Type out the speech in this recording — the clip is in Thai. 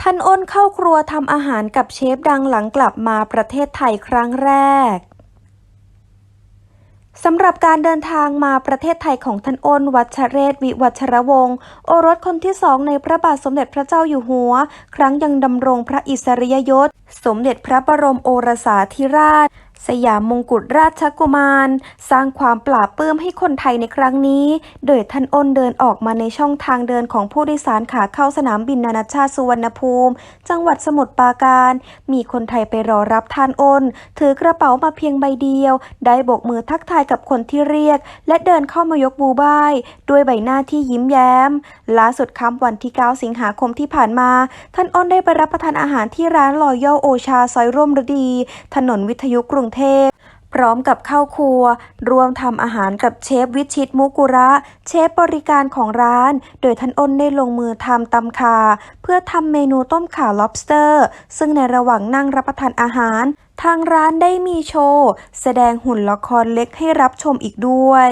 ท่านอ้นเข้าครัวทำอาหารกับเชฟดังหลังกลับมาประเทศไทยครั้งแรกสำหรับการเดินทางมาประเทศไทยของท่านอ้นวัชเรศวิวัชรวงศ์โอรสคนที่สองในพระบาทสมเด็จพระเจ้าอยู่หัว ครั้งยังดำรงพระอิสริยยศ สมเด็จพระบรมโอรสาธิราช สยามมงกุฎราชกุมาร สร้างความปลาบปลื้มให้คนไทยในครั้งนี้ โดยท่านอ้นเดินออกมาในช่องทางเดินของผู้โดยสารขาเข้าสนามบินนานาชาติสุวรรณภูมิ จังหวัดสมุทรปราการ มีคนไทยไปรอรับท่านอ้น ถือกระเป๋ามาเพียงใบเดียว ได้โบกมือทักทายกับคนที่เรียก และเดินเข้ามายกบูบาย ด้วยใบหน้าที่ยิ้มแย้ม ล่าสุดค่ำวันที่ 9 สิงหาคมที่ผ่านมา ท่านอ้นได้ไปรับประทานอาหารที่ร้านลอยย่อโอชาซอยร่มฤดี ถนนวิทยุกรุงเทพ พร้อมกับเข้าครัวร่วมทำอาหารกับเชฟวิชิตมุกุระ เชฟบริการของร้าน โดยท่านอ้นได้ลงมือทำตำคา เพื่อทำเมนูต้มข่า lobster ซึ่งในระหว่างนั่งรับประทานอาหาร ทางร้านได้มีโชว์ แสดงหุ่นละครเล็กให้รับชมอีกด้วย